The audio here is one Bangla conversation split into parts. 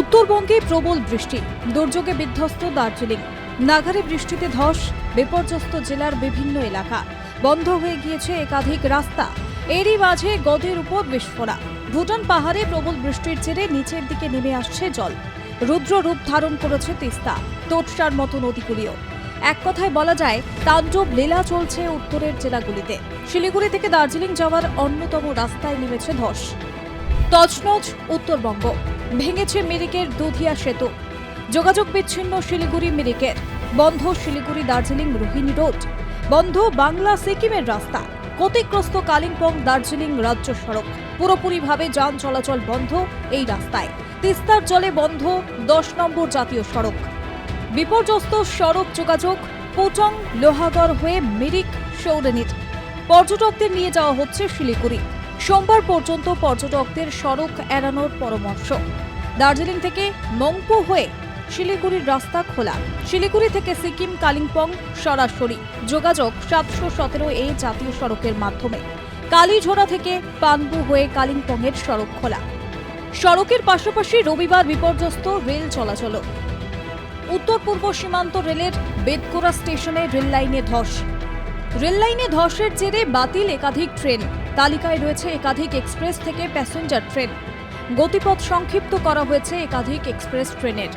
উত্তরবঙ্গে প্রবল বৃষ্টি। দুর্যোগে বিধ্বস্ত দার্জিলিং। নাগারে বৃষ্টিতে ধস, বিপর্যস্ত জেলার বিভিন্ন এলাকা। বন্ধ হয়ে গিয়েছে একাধিক রাস্তা। এরই মাঝে গদের উপর বিস্ফোরা ভুটান পাহাড়ে প্রবল বৃষ্টির জেরে নিচের দিকে নেমে আসছে জল। রুদ্র রূপ ধারণ করেছে তিস্তা, তোটসার মতো নদীগুলিও। এক কথায় বলা যায়, তাণ্ডব লীলা চলছে উত্তরের জেলাগুলিতে। শিলিগুড়ি থেকে দার্জিলিং যাওয়ার অন্যতম রাস্তায় নেমেছে ধস। তছনছ উত্তরবঙ্গ। ভেঙেছে মিরিকের দুধিয়া সেতু। যোগাযোগ বিচ্ছিন্ন শিলিগুড়ি মিরিকের। বন্ধ শিলিগুড়ি দার্জিলিং রোহিণী রোড। বন্ধ বাংলা সিকিমের রাস্তা। ক্ষতিগ্রস্ত কালিম্পং দার্জিলিং রাজ্য সড়ক। পুরোপুরিভাবে যান চলাচল বন্ধ এই রাস্তায়। তিস্তার জলে বন্ধ দশ নম্বর জাতীয় সড়ক। বিপর্যস্ত সড়ক যোগাযোগ পোটং লোহাগড় হয়ে মিরিক সৌরেনিট পর্যটকদের নিয়ে যাওয়া হচ্ছে শিলিগুড়ি। সোমবার পর্যন্ত পর্যটকদের সড়ক এড়ানোর পরামর্শ। দার্জিলিং থেকে মংপু হয়ে শিলিগুড়ির রাস্তা খোলা। শিলিগুড়ি থেকে সিকিম, কালিম্পং সরাসরি। যোগাযোগ সাতশো সতেরো এই জাতীয় সড়কের মাধ্যমে। কালীঝোড়া থেকে পানবু হয়ে কালিম্পংয়ের সড়ক খোলা। সড়কের পাশাপাশি রবিবার বিপর্যস্ত রেল চলাচল উত্তর পূর্ব সীমান্ত রেলের বেদকোরা স্টেশনে রেল লাইনে ধস। রেল লাইনে ধসের জেরে বাতিল একাধিক ট্রেন। তালিকায় রয়েছে একাধিক এক্সপ্রেস থেকে প্যাসেঞ্জার ট্রেন। গতিপথ সংক্ষিপ্ত করা হয়েছে একাধিক এক্সপ্রেস ট্রেনের।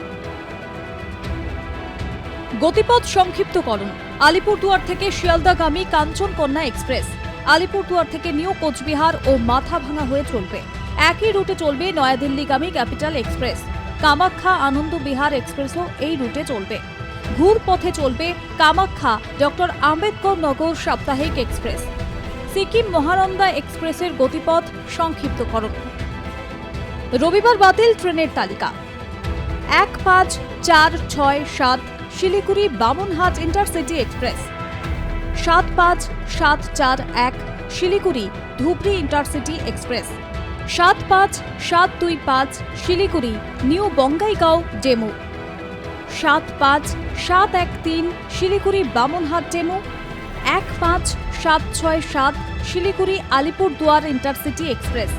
গতিপথ সংক্ষিপ্তকরণ। আলিপুরদুয়ার থেকে শিয়ালদাগামী কাঞ্চনকন্যা এক্সপ্রেস। আলিপুরদুয়ার থেকে নিউ কোচবিহার ও মাথাভাঙা হয়ে চলবে। একই রুটে চলবে নয়াদিল্লিগামী ক্যাপিটাল এক্সপ্রেস। কামাখ্যা আনন্দ বিহার এক্সপ্রেসও এই রুটে চলবে। ঘুর পথে চলবে কামাখ্যা ডক্টর আম্বেদকর নগর সাপ্তাহিক এক্সপ্রেস। সিকিম মহানন্দা এক্সপ্রেসের গতিপথ সংক্ষিপ্তকরণ। রবিবার বাতিল ট্রেনের তালিকা। এক পাঁচ চার ছয় সাত শিলিগুড়ি বামনহাট ইন্টারসিটি এক্সপ্রেস। সাত পাঁচ সাত চার এক শিলিগুড়ি ধুবড়ি ইন্টারসিটি এক্সপ্রেস। সাত পাঁচ সাত দুই পাঁচ শিলিগুড়ি নিউ বঙ্গাইগাঁও ডেমু। সাত পাঁচ সাত এক তিন শিলিগুড়ি বামনহাট ডেমু এক পাঁচ সাত ছয় সাত শিলিগুড়ি আলিপুরদুয়ার ইন্টারসিটি এক্সপ্রেস।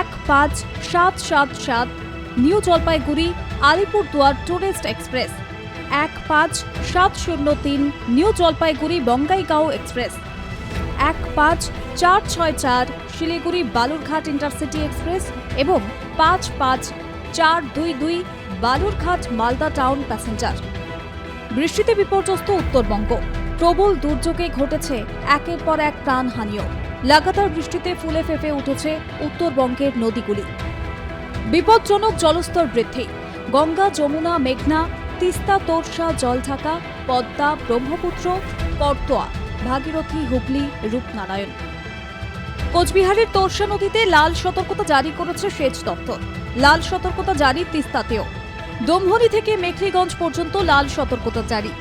এক পাঁচ সাত সাত সাত new Jalpaiguri Alipurduar tourist express. এক পাঁচ সাত শূন্য তিন নিউ জলপাইগুড়ি বঙ্গাইগাঁও এক্সপ্রেস। এক পাঁচ চার ছয় চার শিলিগুড়ি বালুরঘাট ইন্টারসিটি এক্সপ্রেস এবং পাঁচ পাঁচ চার দুই দুই বালুরঘাট মালদা টাউন প্যাসেঞ্জার। বৃষ্টিতে বিপর্যস্ত উত্তরবঙ্গ। প্রবল দুর্যোগে ঘটেছে একের পর এক প্রাণহানিও। লাগাতার বৃষ্টিতে ফুলে ফেঁপে উঠেছে উত্তরবঙ্গের নদীগুলি। বিপজ্জনক জলস্তর বৃদ্ধি। গঙ্গা, যমুনা, মেঘনা, তিস্তা, তোরসা, জলঢাকা, পদ্মা, ব্রহ্মপুত্র, করতোয়া, ভাগীরথী, হুগলি, রূপনারায়ণ। কোচবিহারের তোরসা নদীতে লাল সতর্কতা জারি করেছে সেচ দপ্তর। লাল সতর্কতা জারি তিস্তাতেও। দমহরি থেকে মেখলিগঞ্জ পর্যন্ত লাল সতর্কতা জারি।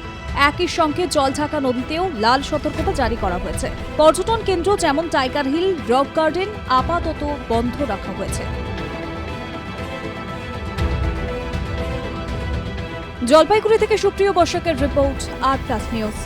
একই সঙ্গে জলঢাকা নদীতেও লাল সতর্কতা জারি করা হয়েছে। পর্যটন কেন্দ্র যেমন টাইগার হিল, রক গার্ডেন আপাতত বন্ধ রাখা হয়েছে। জলপাইগুড়ি থেকে সুপ্রিয় বর্ষকের রিপোর্ট আর প্লাস নিউজ।